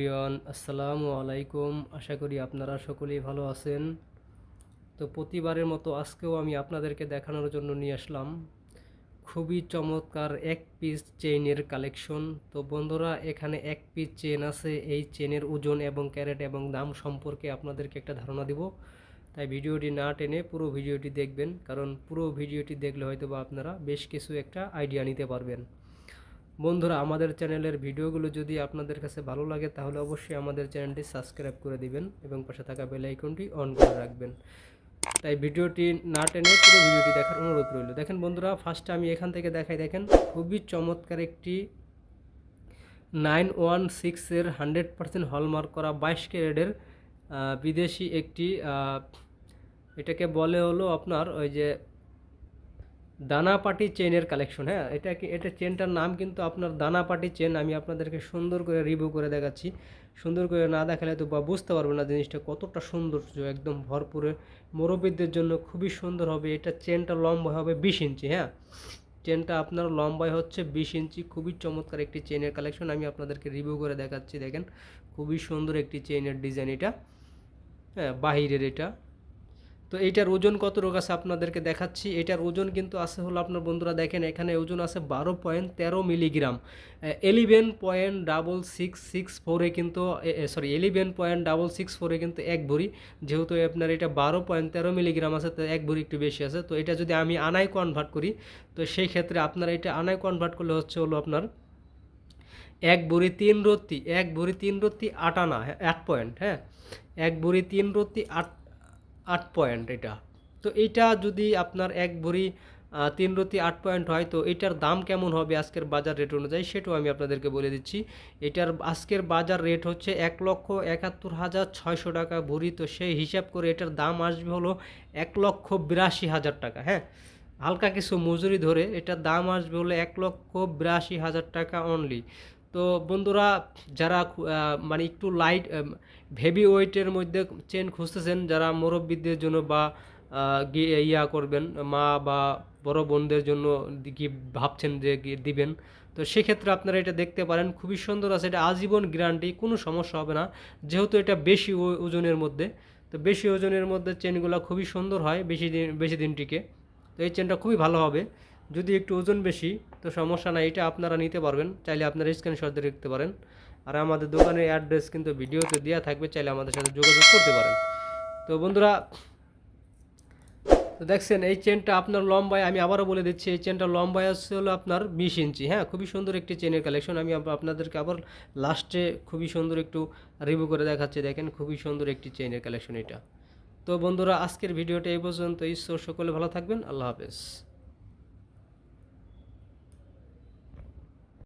Everyone আসসালামু আলাইকুম। আশা করি আপনারা সকলেই ভালো আছেন। তো প্রতিবারের মতো আজকেও আমি আপনাদেরকে দেখানোর জন্য নিয়ে আসলাম। খুবই চমৎকার এক পিস চেইনের কালেকশন তো বন্ধুরা, এখানে এক পিস চেন আছে। এই চেনের ওজন এবং ক্যারেট এবং দাম সম্পর্কে আপনাদেরকে একটা ধারণা দিব। তাই ভিডিওটি না টেনে পুরো ভিডিওটি দেখবেন। কারণ পুরো ভিডিওটি দেখলে হয়তো বা আপনারা বেশ কিছু একটা আইডিয়া নিতে পারবেন। বন্ধুরা, আমাদের চ্যানেলের ভিডিওগুলো যদি আপনাদের কাছে ভালো লাগে, তাহলে অবশ্যই আমাদের চ্যানেলটি সাবস্ক্রাইব করে দিবেন এবং পাশে থাকা বেল আইকনটি অন করে রাখবেন। তাই ভিডিওটি না টেনে পুরো ভিডিওটি দেখার অনুরোধ রইল। দেখেন বন্ধুরা ফার্স্টে আমি এখান থেকে দেখাই, দেখেন, খুবই চমৎকার একটি নাইন ওয়ান সিক্সের হান্ড্রেড পার্সেন্ট হলমার্ক করা বাইশ ক্যারেটের বিদেশি একটি এটাকে বলে হলো আপনার ওই যে দানাপাটি চেনের কালেকশন হ্যাঁ? এটা কি, এটা চেনটার নাম কিন্তু আপনার দানাপাটি চেন আমি আপনাদেরকে সুন্দর করে রিভিউ করে দেখাচ্ছি। সুন্দর করে না দেখালে তো বা বুঝতে পারবে না জিনিসটা কতটা সৌন্দর্য, একদম ভরপুরে। মুরব্বীদের জন্য খুবই সুন্দর হবে, এটা চেনটা লম্বা হবে বিশ ইঞ্চি হ্যাঁ? চেনটা আপনার লম্বায় হচ্ছে বিশ ইঞ্চি, খুবই চমৎকার একটি চেনের কালেকশন আমি আপনাদেরকে রিভিউ করে দেখাচ্ছি, দেখেন। খুবই সুন্দর একটি চেনের ডিজাইন এটা। হ্যাঁ বাহিরের এটা। তো এইটার ওজন কত রোগ আছে আপনাদেরকে দেখাচ্ছি। এটার ওজন কিন্তু আছে হলো আপনার বন্ধুরা দেখেন এখানে ওজন আছে বারো পয়েন্ট তেরো milligram. Eleven point double six six ফোরে কিন্তু sorry eleven point double six ফোরে কিন্তু এক ভরি। যেহেতু আপনার এটা বারো পয়েন্ট তেরো মিলিগ্রাম আছে তো এক ভরি একটু বেশি আছে। তো এটা যদি আমি আনায় কনভার্ট করি তো সেই ক্ষেত্রে আপনার এটা আনায় কনভার্ট করলে হচ্ছে হলো আপনার এক ভরি তিন রত্তি এক ভরি তিন রত্তি আট আনা হ্যাঁ, আট পয়েন্ট হ্যাঁ এক ভরি তিন রত্তি আট আট পয়েন্ট এটা। তো এইটা যদি আপনার এক ভরি তিন রতি আট পয়েন্ট হয়, তো এটার দাম কেমন হবে আজকের বাজার রেট অনুযায়ী সেটাও আমি আপনাদেরকে বলে দিচ্ছি। এটার আজকের বাজার রেট হচ্ছে এক লক্ষ একাত্তর হাজার ছয়শো টাকা ভরি, তো সেই হিসাব করে এটার দাম আসবে হলো এক লক্ষ বিরাশি হাজার টাকা হ্যাঁ? হালকা কিছু মজুরি ধরে এটার দাম আসবে হলো এক লক্ষ বিরাশি হাজার টাকা অনলি তো বন্ধুরা, যারা মানে একটু লাইট হেভি ওয়েটের মধ্যে চেন খুঁজতেছেন, যারা মুরব্বীদের জন্য বা ইয়া করবেন, মা বা বড় বোনদের জন্য কি ভাবছেন যে দিবেন, তো সেক্ষেত্রে আপনারা এটা দেখতে পারেন, খুবই সুন্দর আছে, এটা আজীবন গ্যারান্টি কোনো সমস্যা হবে না, যেহেতু এটা বেশি ওজনের মধ্যে, তো বেশি ওজনের মধ্যে চেনগুলো খুবই সুন্দর হয়, বেশি দিন বেশি দিন টিকে, তো এই চেনটা খুবই ভালো হবে। যদি একটু ওজন বেশি, তো সমস্যা নাই, এটা আপনারা নিতে পারবেন। চাইলে আপনারা স্ক্রিনশট দিয়ে রাখতে পারেন। আর আমাদের দোকানের অ্যাড্রেস কিন্তু ভিডিওতে দেওয়া থাকবে, চাইলে আমাদের সাথে যোগাযোগ করতে পারেন। তো বন্ধুরা, তো দেখছেন, এই চেনটা আপনার লম্বায়, আমি আবারও বলে দিচ্ছি, এই চেনটা লম্বায় হচ্ছে হলো আপনার বিশ ইঞ্চি। হ্যাঁ খুবই সুন্দর একটি চেনের কালেকশন আমি আপনাদেরকে আবার লাস্টে খুবই সুন্দর একটু রিভিউ করে দেখাচ্ছি। দেখেন, খুবই সুন্দর একটি চেনের কালেকশন এটা। তো বন্ধুরা, আজকের ভিডিওটা এই পর্যন্ত ঈশ্বর সকলে ভালো থাকবেন। আল্লাহ হাফেজ।